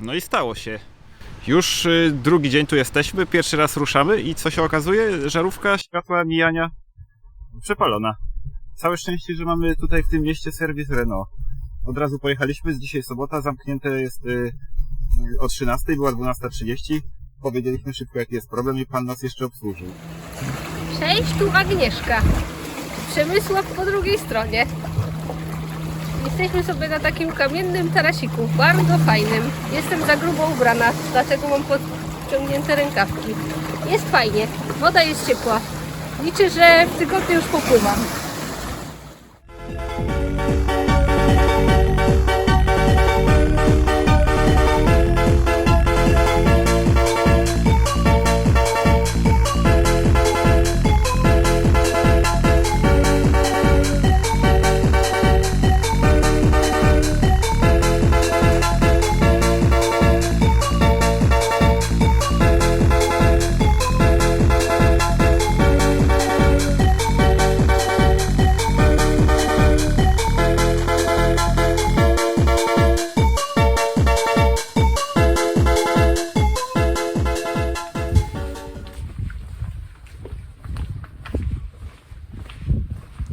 No i stało się. Już y, drugi dzień tu jesteśmy, pierwszy raz ruszamy i co się okazuje? Żarówka światła mijania przepalona. Całe szczęście, że mamy tutaj w tym mieście serwis Renault. Od razu pojechaliśmy, z dzisiaj sobota, zamknięte jest y, y, o 13, była 12.30. Powiedzieliśmy szybko jaki jest problem i pan nas jeszcze obsłużył. Cześć, tu Agnieszka. Przemysław po drugiej stronie. Jesteśmy sobie na takim kamiennym tarasiku, bardzo fajnym. Jestem za grubo ubrana, dlatego mam podciągnięte rękawki. Jest fajnie, woda jest ciepła. Liczę, że w tygodniu już popływam.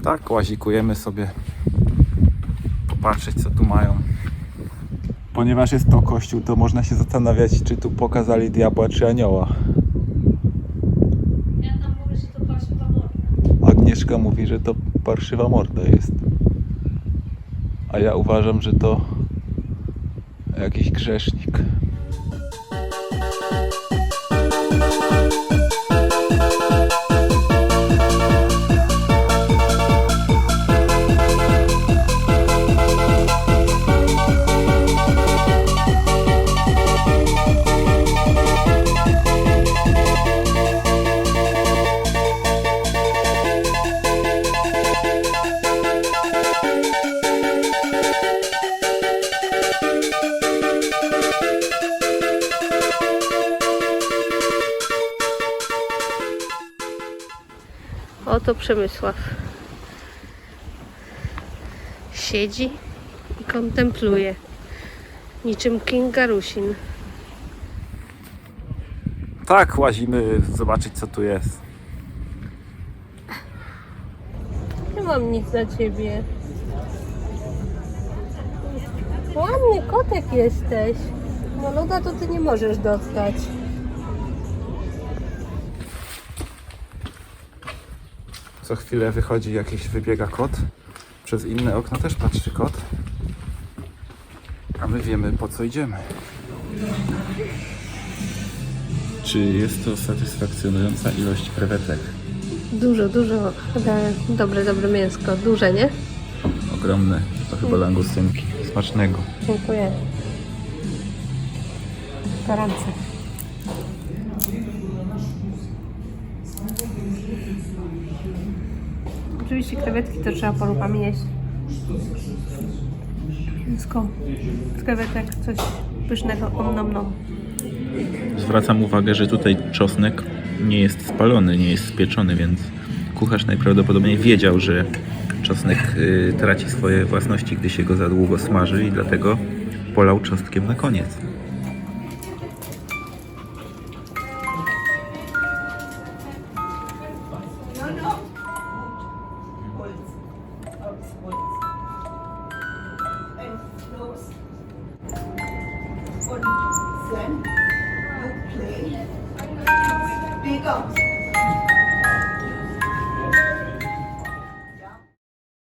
Tak, łazikujemy sobie, popatrzeć co tu mają. Ponieważ jest to kościół, to można się zastanawiać, czy tu pokazali diabła, czy anioła. Ja tam mówię, że to parszywa morda. Agnieszka mówi, że to parszywa morda jest. A ja uważam, że to jakiś grzesznik. Oto Przemysław. Siedzi i kontempluje. Niczym King Garusin. Tak, łazimy zobaczyć co tu jest. Nie mam nic dla ciebie. Ładny kotek jesteś. Maluda to ty nie możesz dostać. Co chwilę wychodzi jakiś, wybiega kot. Przez inne okno też patrzy kot. A my wiemy po co idziemy. Czy jest to satysfakcjonująca ilość krewetek? Dużo, dużo. ale Dobre, dobre mięsko. Duże, nie? Ogromne. To chyba langustynki. Smacznego. Dziękuję. Gorące. Oczywiście krewetki to trzeba parówkami jeść. Mięsko z krewetek, coś pysznego, om nom nom. Zwracam uwagę, że tutaj czosnek nie jest spalony, nie jest spieczony, więc kucharz najprawdopodobniej wiedział, że czosnek y, traci swoje własności, gdy się go za długo smaży i dlatego polał czosnkiem na koniec. of spoons and floors on sand, with becomes